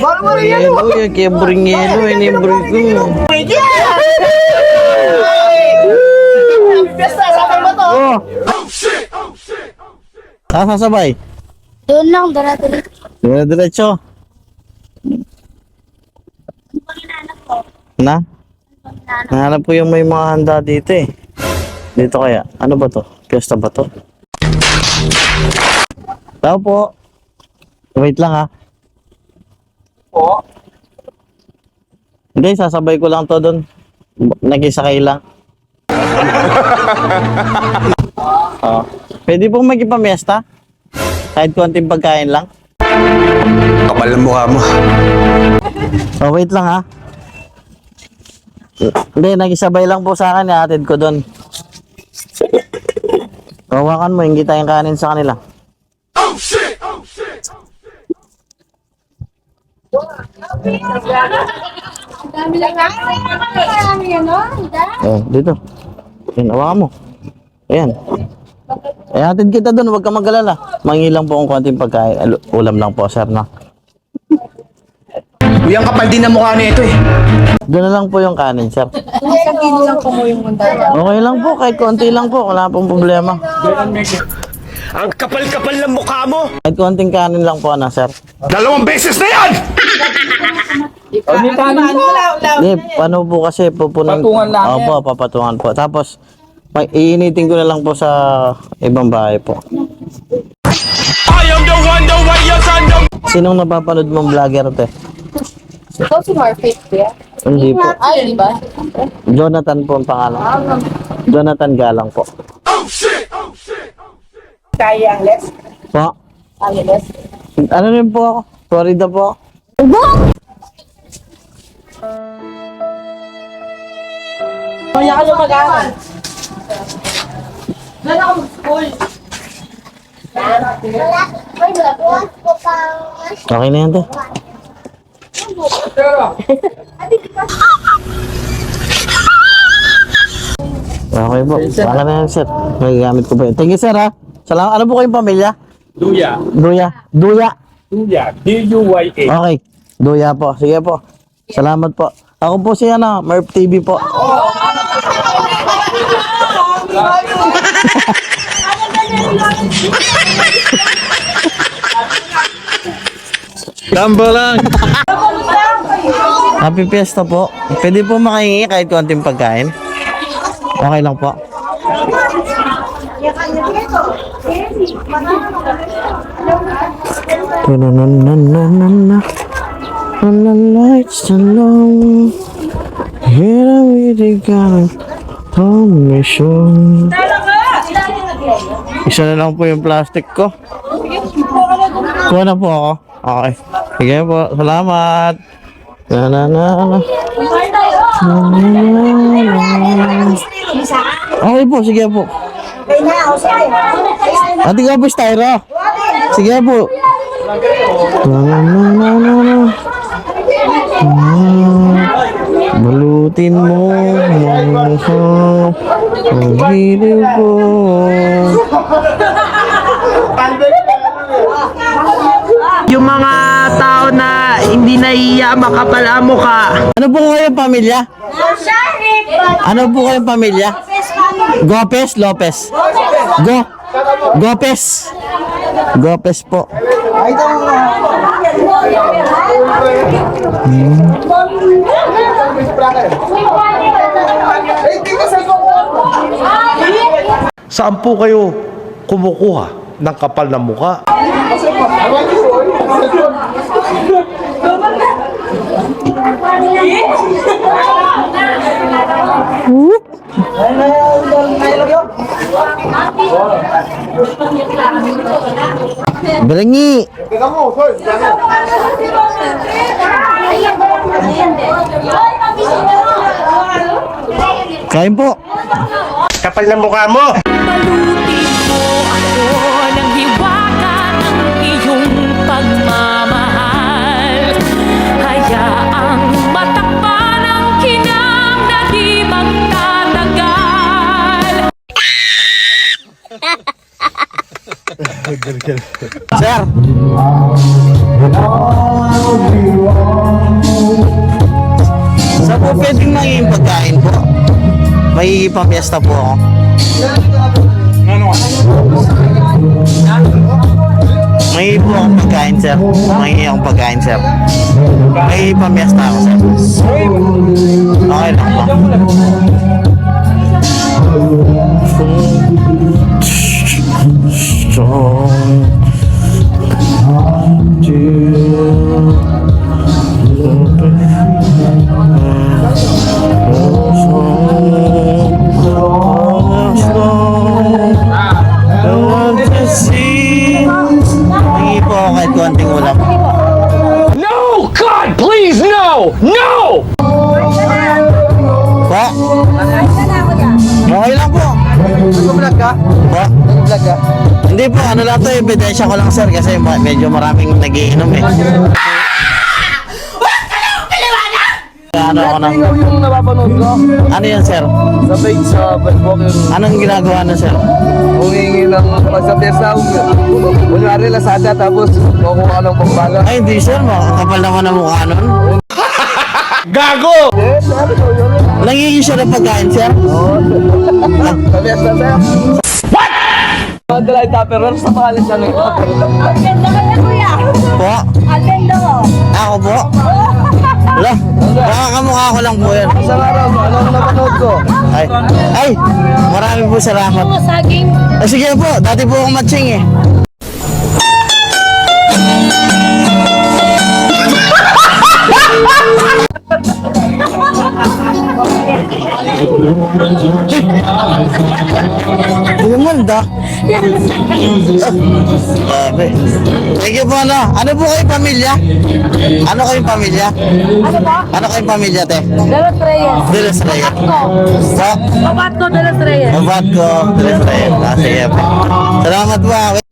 Yelo, yan kaya bring yelo, yan yung bring ko. Pesta, sabay mo to. Oh! Ah, sasabay. Doon lang, dara-dara. Dire diretso. Na? Nahanap ko yung may mga handa dito eh. Dito kaya. Ano ba to? Fiesta ba to? Tao po. Wait lang ha. Po. Hindi, sasabay ko lang to doon. Nag-isakay lang. oh. Pwede pong magipamiesta? Kahit konting pagkain lang. Kapal ng mukha mo. Oh, wait lang ha. Hindi, nag-isabay lang po sa akin. Atid ko doon. Hawakan mo, hindi tayong kanin sa kanila. Dami lang nga. Yan, no? Oh, dito. Ayan, hawakan mo. Ayan. Eh, atid kita doon, huwag ka mag-alala. Mangilang po ang konting pagkain. Ulam lang po, sir, na. Uyang kapal din ang mukha nito eh. Doon na lang po yung kanin, sir. Okay lang po, kahit konti lang po. Wala pong problema. Ang kapal-kapal ng mukha mo. Kahit konting kanin lang po, na, sir. Dalawang beses na yan! Hindi kanin mo. Hindi, paano po kasi pupunan? Patungan lang Opo, papatungan po. Tapos, pag iinitin ko na lang po sa ibang bahay po. I am the one, the way your son, the... Sinong napapanood mong vlogger, te? Ikaw si Marfit, yeah? Hindi po. Ay, di ba? Jonathan po ang pangalan. Jonathan Galang po. Kaya ang less. Po? Ay, yes. Ano rin po ako? Florida po. Kaya ka mag-aaral. Okay na yan, te. Okay po. Saka na yan, sir. Magagamit ko po yun. Thank you, sir, ha? Salamat. Ano po kayong pamilya? Duya. Duya. Duya. Duya. D-U-Y-A. Okay. Duya po. Sige po. Salamat po. Ako po si ano, Merp TV po. Tamba lang. Happy Fiesta po. Pwede po makahingi kahit konting pagkain. Okay lang po. Na-na-na-na-na-na. On the lights alone Here we the mission Isa na lang po yung plastic ko. Kuha na po ako. Okay. Sige po, salamat. Na na na na Okay po, sige po. Ate ka po, styro Sige po. Na na na na na na Balutin mo mga ang hilig ko. Yung mga tao na hindi naiiya makapal ang mukha. Ano po kayong pamilya? Ano po kayong pamilya? Gopes Lopez. Go. Gopes. Gopes po. Saan po kayo kumukuha ng kapal ng muka? Berengi. Kain po. Kapal ng mukha mo. ng hiwaga Sir! Sa po pwedeng magiging pagkain po? May pamiesta po ako. Ano? May po akong pagkain, sir. May akong pagkain, sir. May pamiesta ako, sir. Okay lang po. Konting ulam. No! God, please, no! No! Po? Okay lang po. Nag-vlog ka? Po? Nag-vlog ka? Hindi po, ano lang to, ebidensya ko lang sir kasi medyo maraming nagiinom eh. Ano ako? Ikaw yung napapanood ko Ano yan sir? sa page sa Facebook yung Anong ginagawa na sir? humingi ng pag sa pyesa. Kunyari Lazada tapos kukuha ng pambaga. Ay hindi sir, makakapal naman ang mukha nun. Gago! Eh, sabi ko. Nangingi siya ng pagkain sir? Sa pyesa sir. What? Mga dalay tupperware sa pangalan siya ng tupperware. Ang ganda kaya kuya. Po? Ang ganda mo. Ako po? Wala, baka kamukha ko lang po yan. Sa araw, ano ang napanood ko? Ay, ay, marami po salamat. Saging. Ah, sige po, dati po akong matching eh. Bumanda. Sabi. Thank you po ano. Ano po kayong pamilya? Ano kayong pamilya? Ano ba? Ano kayong pamilya, te? Dalas Reyes. Dilas Reyes. Po? Papat ko Dalas Reyes. Babat ko, Dilas Reyes. Ah, sige po. Salamat po. ah.